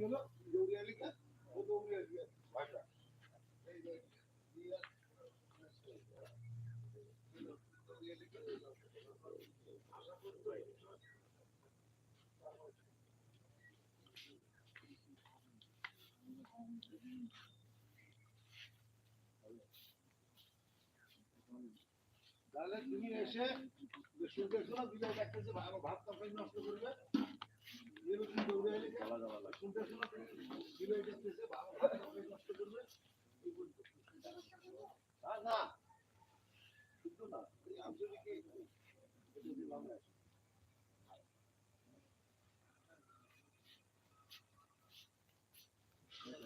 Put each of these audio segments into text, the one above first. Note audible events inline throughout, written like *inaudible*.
কি হলো দৌড়িয়া লিখা ও দৌড়িয়া লিখা ভাষা এই যে দিয়া দৌড়িয়া লিখা ভাষা পড়তে তাহলে তুমি এসে শুনতে শোনা বিজয় ডাকতেছে ভালো ভাত তরকারি নষ্ট করবে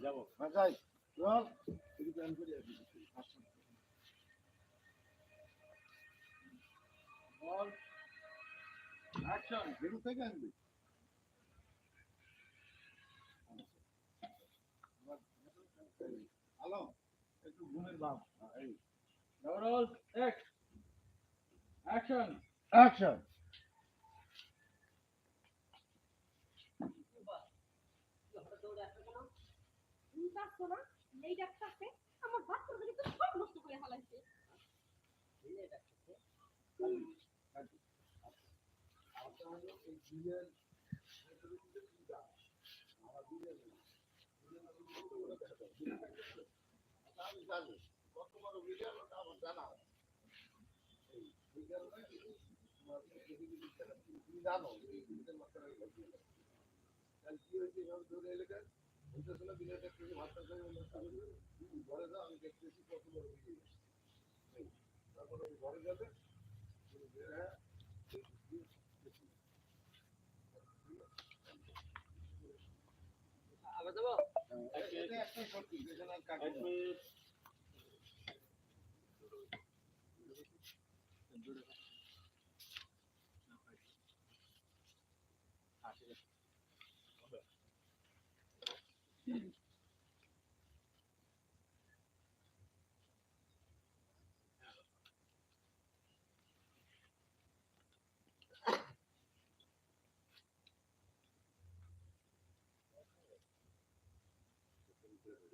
যাব হ্যাঁ, যাই। চল। আসুন। বল। থেকে আনবি। হ্যালো, একটু ঘুমের ভাব। হ্যাঁ, এই। রোল এক অ্যাকশন Action. তুমি পারছ না এই ডাক্তারকে আমার বাচ্চার দিকে তো সব নষ্ট করে ফেলাইছে এই? আচ্ছা, জানা আছে। এই, এই কারণে তোমার এদিকে দিকে দেখা- তুমি- তুমি জানো কি হয়েছে এভাবে ধরে এলাকায়? বলতেছো না বিলের দেখতেছি, ভাত তরকারি নষ্ট করবে। তুমি ঘরে যাও, আমি দেখতেছি কত বড়। এই, তারপরে যাবে হয়ে আবার যাব এটা একটা সত্যি যেখানে আর কাটবে এক না। মিনিট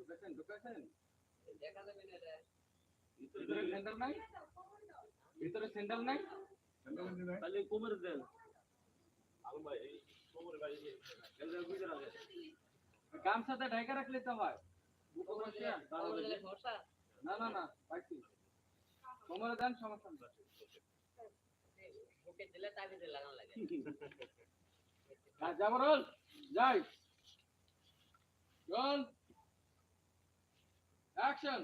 ঢুকেছেন ঢুকেছেন দেখা যাবে না ভিতরে স্যান্ডেল নাই? ভিতরে স্যান্ডেল নাই? তাহলে কোমরে দেন। আলম ভাই এই কোমরে ভাই এলজার বুঝে রাখে গামছাতে ঢাকা রাখলে তো হয়। না না না পাইছি কোমরে দেন সমস্যা নেই। বুকে দিলে তাবিজে লাগানো লাগে। আর যাব যাই। রোল। অ্যাকশন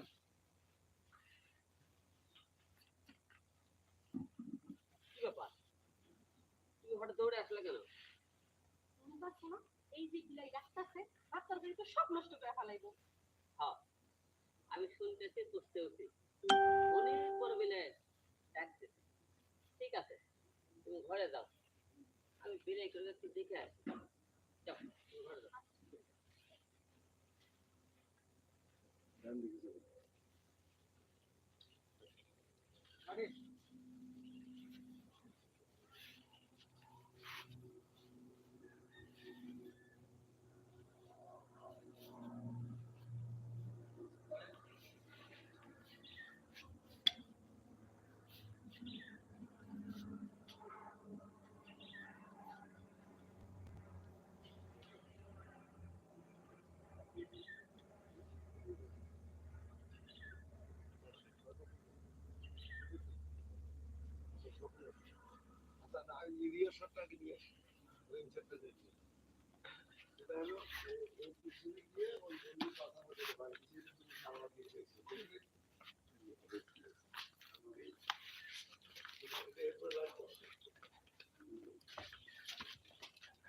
কি ব্যাপার? তুমি হঠাৎ দৌড়ে আসলে কেন? তুমি পারছ না? এই যে বিলাই ডাক্তারকে বাচ্চার তো সব নষ্ট করে ফেলাইবো। হ্যাঁ আমি শুনতেছি বুঝতেওছি অনেক ঠিক আছে তুমি ঘরে যাও। আমি বেরিয়ে করে দেখে আসি। যাও তুমি ঘরে যাও। ডান দিকে যাবে।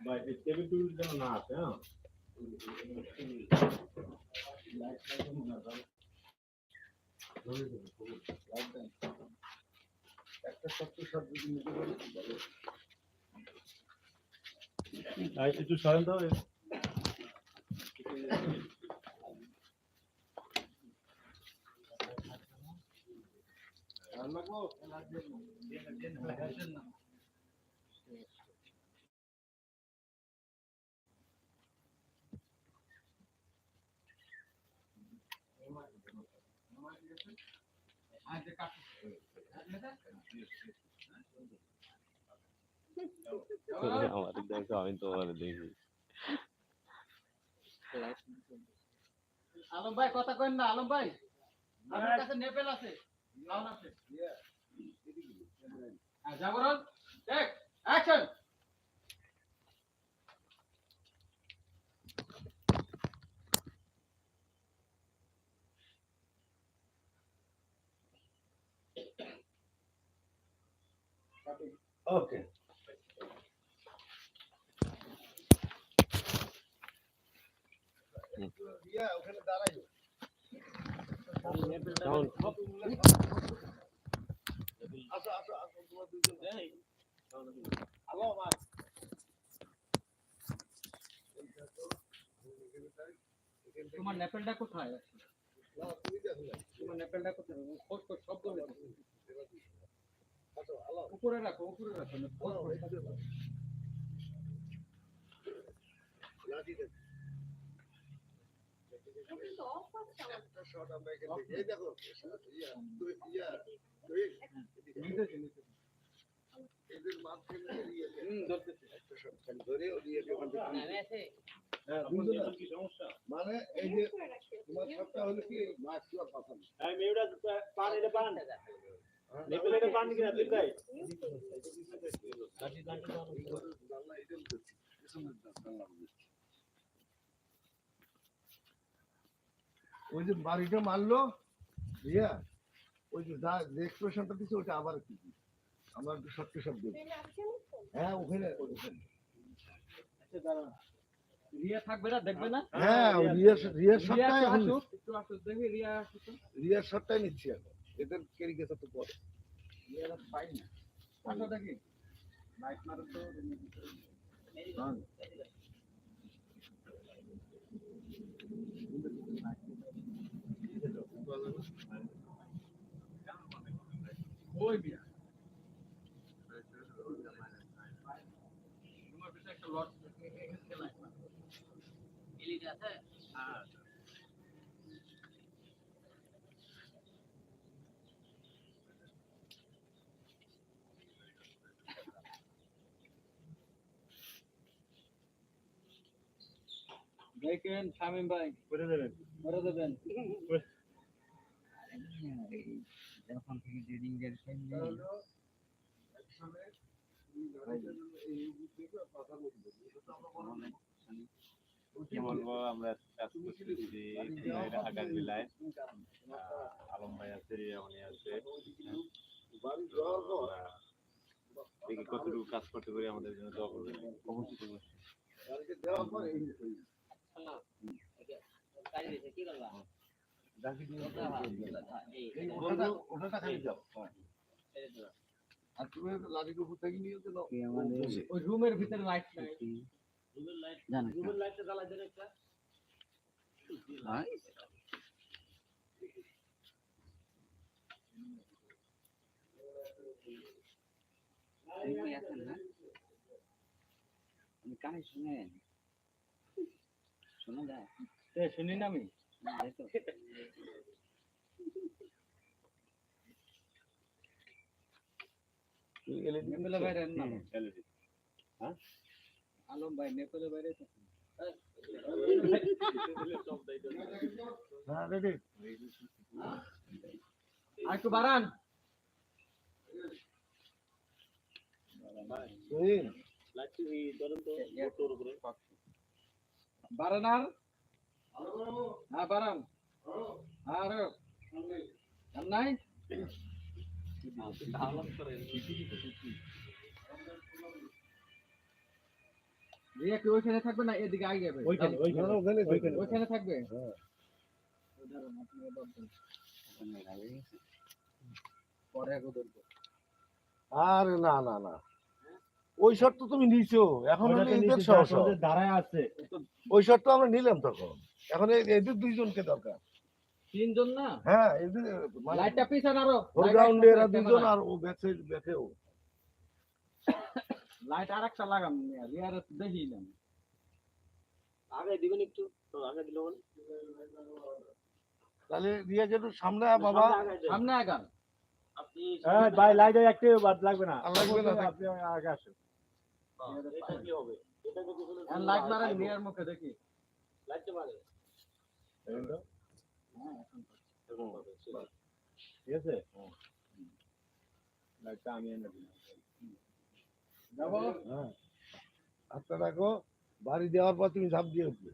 না, বলে আছে হ্যাঁ লাইট লাগানো না, দাও। লাইট একটা শক্ত শট যদি নিতে পারি Nice, du scheint da. Thank you. আজকে কাটু আমার দেখো আমি তোমার দেখি আলম ভাই কথা কইন না আলম ভাই আপনার কাছে নেপেল আছে লাউন আছে হ্যাঁ জাগরণ টেক অ্যাকশন ওকে ইয়া ওখানে দাঁড়াই আসো আসো আসো তোমার নেপেলটা কোথায় তোমার নেপেলটা কোথায়? খোঁজ খোঁজ হয়েছে আসো উপরে রাখো উপরে রাখো মানে এই যে তোমার শটটা হলো কি মাছ আর পাতা না। পান এটা পান? এটা পান কিনা তুই তাই জানলা এই যে দেখছি। পিছনের জানলা দেখছি। ওই যে বাড়িটা মারলো ইয়া ওই যে যা যে এক্সপ্রেশনটা দিচ্ছে ওটা আবার কি? আমার একটু সত্যি শব্দ হ্যাঁ ওখানে ওখানে। আচ্ছা, দাঁড়াও। রিয়া থাকবে না দেখবে না? হ্যাঁ রিয়ার রিয়া শটটাই এখন একটু আসুক, দেখি রিয়া আসুক। রিয়ার শটটাই নিচ্ছি এখন। এদের কেরি গেছে তো পরে। রিয়া পাই না। আসো দেখি। লাইট মারো তো, হ্যাঁ। ওই বিয়া। তোমার পিছনে একটা লট, এখান থেকে লাইট মারো। এলিটা আছে দেখেন শামীম ভাই। করে দেবেন। করে দেবেন। কি বলব আমরা কাজ করতেছি আলম ভাই আছে রিয়ামণি আছে। দেখি কতটুকু কাজ করতে পারি আমাদের জন্য দোয়া করবেন। অবশ্যই। গাড়িকে দেওয়ার পর এই শোনো কাজ দিছে কি করবা ডাকি দিয়ে ওটা এই এই ওটা ওটা খালি যাও হ্যাঁ। ছেড়ে দাও আর তুমি লাঠির উপর থেকে নিয়ে তো ওই রুমের ভিতরে লাইট নাই রুমের লাইট রুমের লাইটটা জ্বালাই দেন একটা কানে শুনেন শোনা যায় এ, শুনি না আমি? LED আলম ভাই নেপেলে বাইরে তো। হ্যাঁ আর একটু বাড়ান। তুই এই ধরেন তো মোটর উপরে। বাড়ান আর হ্যাঁ বাড়ান আর। আর নাই? রিয়া কি ওইখানে থাকবে না এদিকে আগে যাবে? ওইখানে থাকবে? হ্যাঁ। পরে আগে না না না। ওই শট তো তুমি নিছো। এখন। দাঁড়ায় আছে। ওই শট তো আমরা নিলাম তখন। এখন এদের দুইজনকে দরকার। তিনজন না? হ্যাঁ এদের লাইটটা পিছান আরও ফোরগ্রাউন্ডে এরা দুইজন আর ও ব্যাক সাইড ব্যাকেও লাইট আর একটা রিয়ার দেখি না। আগে দিবেন একটু তো আগে তাহলে রিয়াকে একটু সামনে আয় বাবা। সামনে আগান। আপনি হ্যাঁ ভাই লাইট একটু বাদ লাগবে না। লাগবে না, আপনি আগে আসুন। এটা কি হবে? এটা যদি কোনো লাইট মারেন নিয়ার মুখে দেখি। লাগতে পারে দেখুন তো। এরকম হবে, সেটা। ঠিক আছে। লাইটটা আমি এনে দিলাম। যাব? হ্যাঁ। হাতটা রাখো। বাড়ি দেওয়ার পর তুমি ঝাঁপ দিয়ে উঠবে।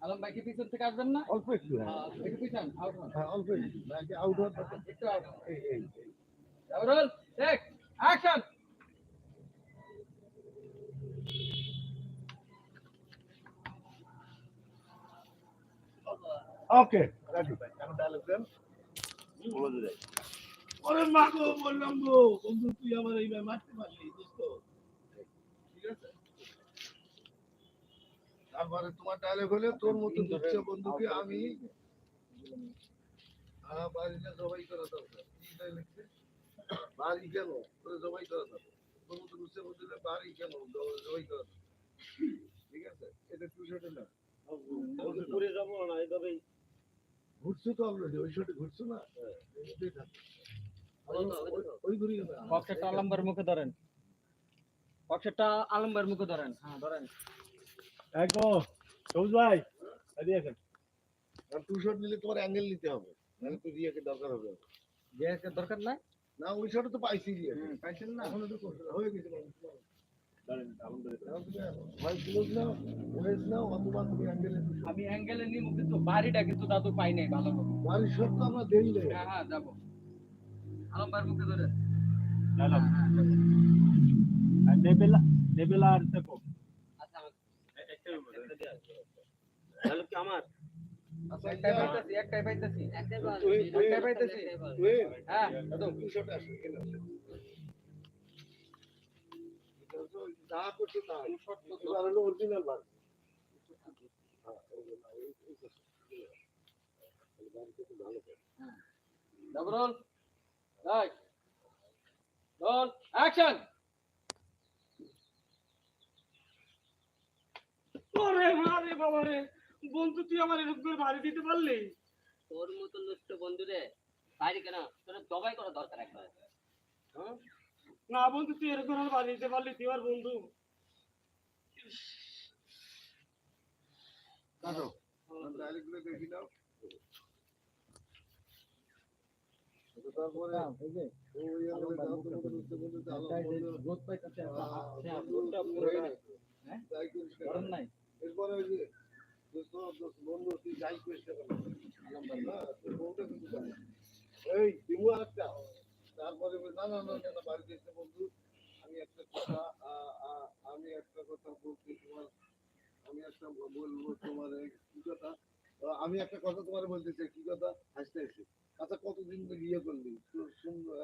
আলম ভাই কি পিছন থেকে আসবেন না? অল্প একটু হ্যাঁ। একটু পিছন আউট হ্যাঁ অল্প একটু। আউট হওয়ার একটু আউট এই এই এই। টেক অ্যাকশন ওকে রেডি এখন ডায়লগ দেন বলে দেয় ওরে মা গো বললাম গো বন্ধু তুই আমার এই মারতে পারলি দোস্ত ঠিক আছে। তারপরে তোমার ডায়লগ হলে তোর মতো দুঃখ বন্ধুকে আমি বাড়িতে জবাই করা দরকার কি বাড়ি জবাই করা দুঃখ বাড়ি জবাই করা দরকার ঠিক আছে? এটা টু না। ঘুরে যাব না এইভাবেই। ঘুরছো তো অলরেডি ওই শটে ঘুরছো না? ওই- ওই ঘুরি না আলম্বার মুখে ধরেন। পকেটটা আলম্বার মুখে ধরেন। হ্যাঁ ধরেন। একদম। সবুজ ভাই এদিকে আসেন। টু শট নিলে তোমার অ্যাঙ্গেল নিতে হবে। নাহলে তো রিয়াকে দরকার হবে। দরকার নাই? না ওই শটে তো পাইছি পাইছেন না এখন তো করছে হয়ে গেছে হয় আমি অ্যাঙ্গেলে বাড়িটা কিন্তু দাদু পাই নাই ভালো করে বাড়ির শট তো আমরা দেই নাই হ্যাঁ হ্যাঁ যাব আলম্বার মুখে ধরে আর নেবেলা নেবেলা আর দেখো আচ্ছা আমার তাহলে কি আমার আচ্ছা একটাই পাইতেছি একটাই পাইতেছি। একটাই পাইতেছি। একটাই। তুই? হ্যাঁ। যা করছ তা। অরিজিনাল ওরে বাবা রে বন্ধু তুই আমার এরকম করে বাড়ি দিতে পারলি? তোর মতো লুষ্ট বন্ধুরে বাইরে কেন? তোর জবাই করা দরকার একবার। হ্যাঁ? না বন্ধু তুই এরকম করে বাড়ি দিতে পারলি তুই আমার বন্ধু। কাটো ডাইরেক্টলি দেখি নাও। তারপরে হ্যাঁ এরপরে ওই যে এই দিমু আরেকটা তারপরে না না না না, না বাড়িতে এসে বন্ধু আমি একটা কথা আমি একটা কথা বলছি তোমার আমি একটা বলব তোমার কি কথা? আমি একটা কথা তোমার বলতে চাই কি কথা? হাসতে এসে আচ্ছা কতদিন ধরে বিয়ে করলি? তোর সুন্দর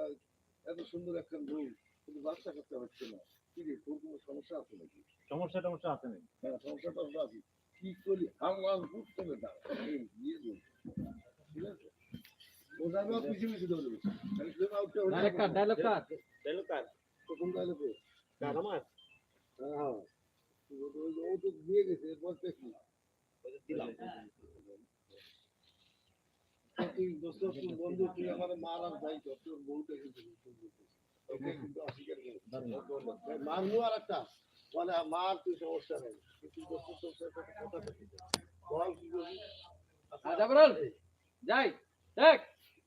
এত সুন্দর একটা বউ কিন্তু বাচ্চা করতে হচ্ছে না। কি রে তোর কোনো সমস্যা আছে নাকি? সমস্যা টমস্যা আছে নাকি? হ্যাঁ, সমস্যাটা হলো আছে। কি করি হাঙ্গাম করতে হবে না এই দিয়ে দেবো ঠিক আছে বোঝাবে আর পিছিয়ে পিছিয়ে দৌড়ে বেশি তাহলে কেউ out টা হলে ডাইরেক্ট কাট ডায়লগ কাট তাহলে কার প্রথম ডায়লগে কার আমার হ্যাঁ হ্যাঁ ও তো- ও তো দিয়ে গেছে এরপর তে কি দিলাম তুই দোস্ত তুই বন্ধু তুই আমার মার আর যাই কর তোর বউটা কিন্তু সুন্দর। ওকে কিন্তু অস্বীকার করে মারবো আর একটা বলে মার তুই সমস্যা নেই কিন্তু দোস্ত তোর সাথে একটা কথা থাকে বল কি করবি হ্যাঁ যাব রোল যাই টেক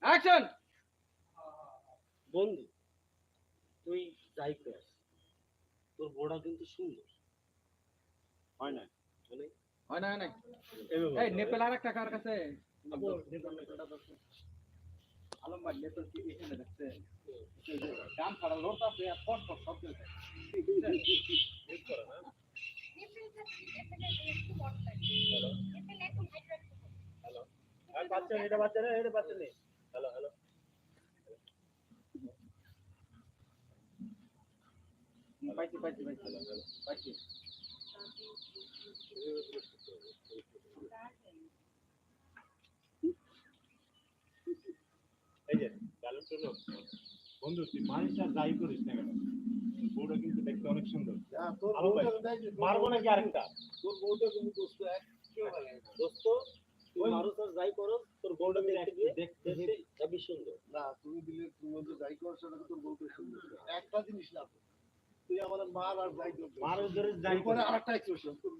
অ্যাকশন বন্ধু তুই যাই কর তোর বড়া কিন্তু সুন্দর। হয় না? হয় না হয় না। এই নেপেল আর একটা কার কাছে? আলম ভাই নেপেল কি বাচ্চা এটা বাচ্চা না বাচ্চা নেই হ্যালো হ্যালো পাইছি পাইছি পাইছি। পাইছি। এই যে ডায়লগ শোনো বন্ধু তুই মারিস যাই করিস না কেন? বউটা কিন্তু দেখতে অনেক সুন্দর। ভাই, বউটা মারবো নাকি আরেকটা? তোর বউটা কিন্তু দোস্ত দোস্ত তুই মারো তোর যাই করো তোর বউটা দেখতে দেখতে হেবি সুন্দর। না তুমি দিলে তুমি তো যাই করছ না তোর বলতে সুন্দর একটা জিনিস না তুই আমার মার আর যাই করছ মার ধরে যাই এরপরে আরেকটা এক্সপ্রেশন তোর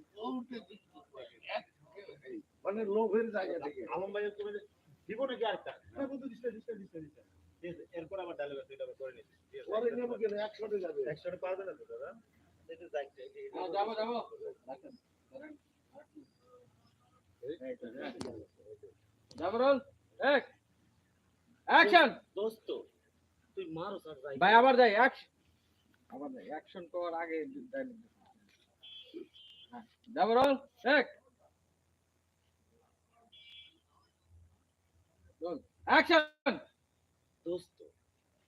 মানে লোভের জায়গা থেকে। আলম ভাইয়ের তুমি দিব নাকি আরেকটা হ্যাঁ বন্ধু এরপর আবার এটা আবার করে নিচ্ছি ঠিক আছে? পরে নেব কেন একশোতে যাবে। একশোটা পারবে না তো দাদা? এটা হ্যাঁ, যাব যাব। যাব রোল এক। অ্যাকশন দোস্ত তুই মারো স্যার যাই। ভাই আবার যাই অ্যাকশন আবার যাই অ্যাকশন করার আগে dialogue দিতে হ্যাঁ, যাব রোল এক। অ্যাকশন দোস্ত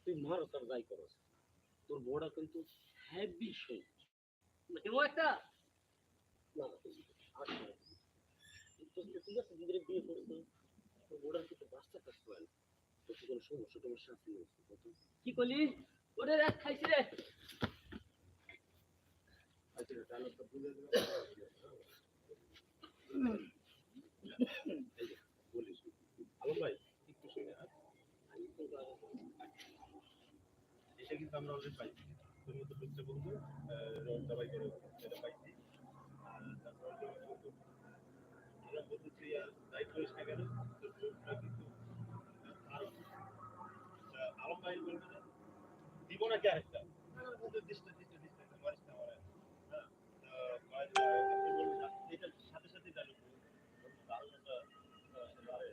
তুই মারো স্যার যাই করো তোর বউটা কিন্তু হেভি সুন্দর কেমন একটা? না ঠিক আছে বিয়ে তোর কিন্তু বাচ্চা তোর কি কোনো সমস্যা? টমস্যা আছে কি করলি? ওদের এক খাইছি রে। *laughs* আলম ভাই একটু শুনে হ্যাঁ? এটা কিন্তু আমরা অলরেডি পাইছি। তোর মতো বুঝতে বলব রোল সবাই করে এটা পাইছি। আর আর কিন্তু আরও আলম ভাই বলবে দিব নাকি আরেকটা? না, না, বন্ধু, দিস না, দিস না, দিস না, মারিস না আমারে। হ্যাঁ, আহ, কয় যে, আপনি বলবেন না, এটার সাথে সাথে ডায়লগ দারুণ একটা আহ, বারে।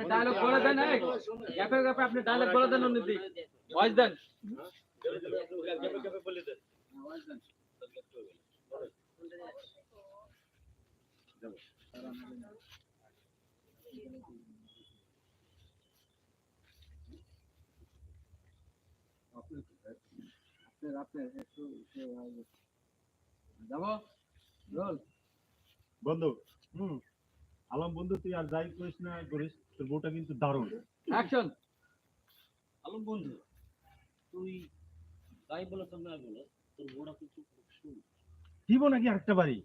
আপনি ডায়লগ বলে দেন গ্যাপে আপনি ডায়লগ বলে দেন উন্নতি ভয়েস দেন। আপনার বন্ধু, হুম। আলম বন্ধু তুই আর যাই করিস না করিস। তোর বউটা কিন্তু দারুণ। অ্যাকশন আলম বন্ধু তুই যাই বলো তো না বলো তোর বউটা কিন্তু খুব সুন্দর। দিব নাকি আরেকটা বাড়ি?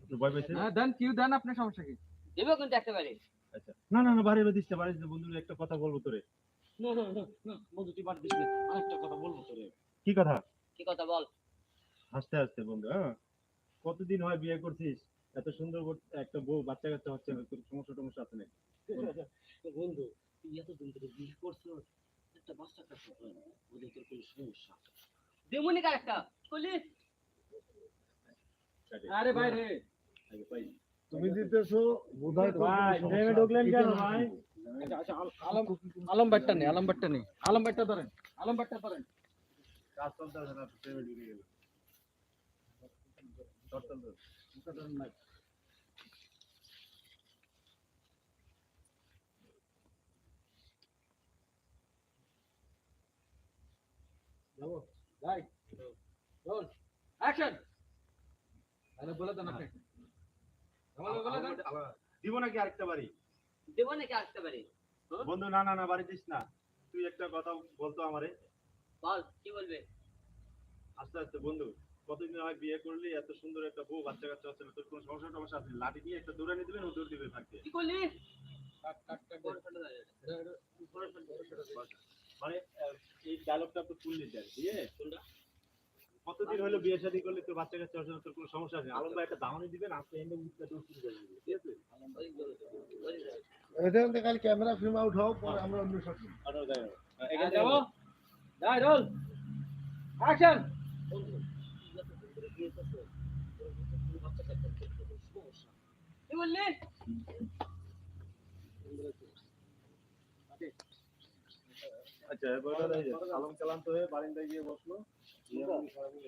তোর ভয় পাইছে হ্যাঁ দেন কিউ দেন আপনার সমস্যা কি? দেবে কিন্তু একেবারে আচ্ছা। না না না বাড়ি দিস না বাড়ি বন্ধু একটা কথা বলব তোরে। না না না না বন্ধু তুই বাদ দিস না। আরেকটা কথা বলব তোরে। কি কথা? কি কথা বল? হাসতে হাসতে বন্ধু হ্যাঁ? কতদিন হয় বিয়ে করছিস? এত সুন্দর একটা বউ বাচ্চা কাচ্চা হচ্ছে না তোর সমস্যা টমস্যা আছে নাকি? *laughs* বন্ধু তুই এতদিন ধরে বিয়ে করছ একটা বাচ্চা কাচ্চা হয় না ওদের তোর কোনো সমস্যা দেমনি কারেক্টা করলি আরে ভাই রে তুমি দিতেছো বোধহয় ভাই কোনো ট্রেনে ঢুকলেন কেন ভাই? আচ্ছা আচ্ছা আলম আলম বাট্টা নেই আলম বাট্টা নেই আলম বাট্টা ধরেন আলম বাট্টা ধরেন। কাজ চলতে আছে না ট্রেনে ঢুকে গেল রাইট রোল অ্যাকশন আরে বলে দেন আপনি দিব নাকি আরেকটা বাড়ি দেবো নাকি আসতে পারি বন্ধু না না না বাড়ি দিস না। তুই একটা কথা বলতো আমারে। বল কি বলবে? আস্তে আস্তে বন্ধু। কতদিন হয় বিয়ে করলি? এত সুন্দর একটা বউ বাচ্চা কাচ্চা হচ্ছে না তোর কোনো সমস্যা টমস্যা আছে? না? লাঠি দিয়ে একটা দৌড়ানি দিবেন ও দৌড় দিবে থাকবে কি করলি? মানে এই ডায়লগটা তো তুললি দেন দিয়ে কতদিন হলো বিয়ে শাদী করলে? তোর বাচ্চা কাচ্চা না তোর কোনো সমস্যা আছে। আলম ভাই একটা দামানি দিবেন আপনি এনে উঠতে শুরু করে দিবেন ঠিক আছে? এখান থেকে খালি ক্যামেরা ফিল্ম আউট হও পরে আমরা অন্য সব আরও দেয় এখানে যাব। যাই রোল। অ্যাকশন কি বললি আচ্ছা এবার আলম ক্লান্ত হয়ে বারিন্দায় গিয়ে বসল।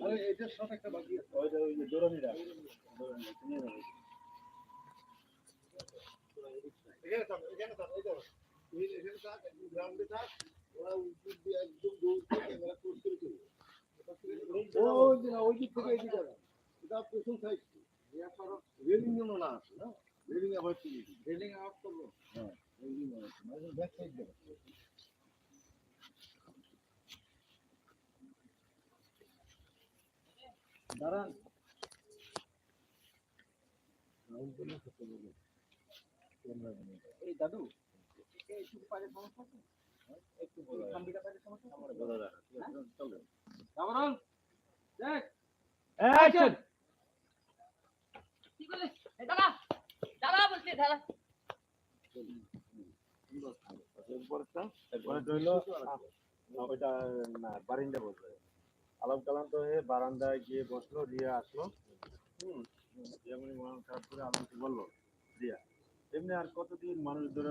আরে এটার সাথে একটা বাকি ওই যে ওই যে দৌড়ানিরা দৌড়ানিরা, চিনিয়ে নেবে। এখানে থাক এখানে থাক এই দেখো এখানে থাক একদম গ্রাউন্ডে থাক ওরা দিয়ে একদম দৌড় দিয়ে ক্যামেরা ক্লোজ করে ওই যে না, ওই দিক থেকে এই দিকে না। এটা পেছন সাইড রেলিং যেন না? রেলিং করে দিই রেলিং অফ করব হ্যাঁ রেলিং অ্যাভয়েড মানে ব্যাক সাইড দেবো দাঁড়ান। এই দাদু এই পায়ের সমস্যা আছে? আলাপ কালাম তো হয়ে বারান্দায় গিয়ে বসল রিয়া আসলো হুম। যেমন মন খারাপ করে আলমকে বলল রিয়া এমনি আর কতদিন মানুষ ধরে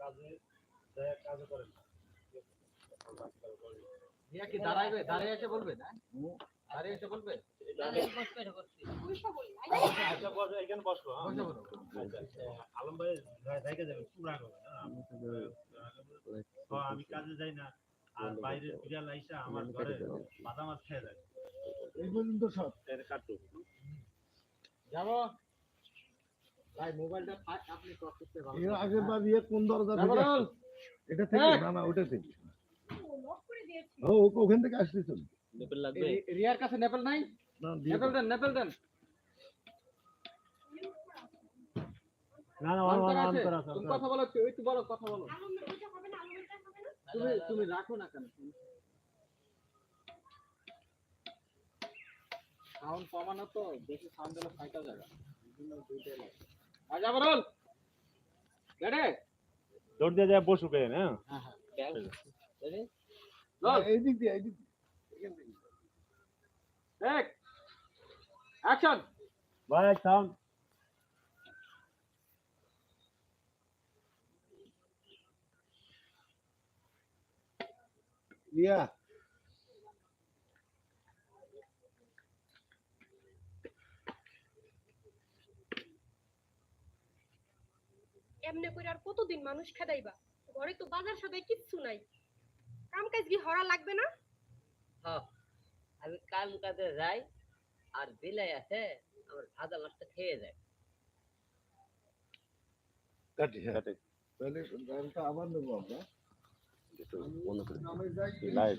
কাজে কাজে করেন দাঁড়াইবে? দাঁড়িয়ে এসে বলবে না? বলবে? আলম ভাই জায়গা যাবে আমি হ্যাঁ, আমি কাজে যাই না আর বাইরে বিড়াল আইসা আমার ঘরে বাদাম মাছ খেয়ে যায় এই পর্যন্ত সব। যাব? ভাই মোবাইলটা আপনি করতে এর বার ইয়ে কোন দরজা থেকে এটা থেকে না না ওটা থেকে। লক করে দিয়েছি। ও ওকে ওখান থেকে আসতে চল এই রি- রিয়ার কাছে নেপেল নাই? নেপেল দেন নেপেল দেন। না না অন্তর আছে? তুমি কথা বলো একটু একটু বলো কথা বলো। আলমের পয়সা হবে না আলমের টাকা হবে না তুমি তুমি রাখো না কেন? সাউন্ড কমানো তো বেশি সাউন্ড ফাইটা রেডি দৌড় দিয়ে যায় বসু পেয়ে হ্যাঁ? হ্যাঁ হ্যাঁ। না, এই দিক দিয়ে এই দিক দিয়ে। এক অ্যাকশন ভাই সাউন্ড রিয়া এমনি করে আর কতদিন মানুষ খেদাইবা? ঘরে তো বাজার সদাই কিচ্ছু নাই। কাম কাজ কি হরা লাগবে না? হ্যাঁ। আমি কাম কাজে যাই আর বিলাই আছে আমার ভাজা মাছটা খেয়ে যায় কাটি হ্যাঁ তাহলে গানটা আবার নেব আমরা লাইভ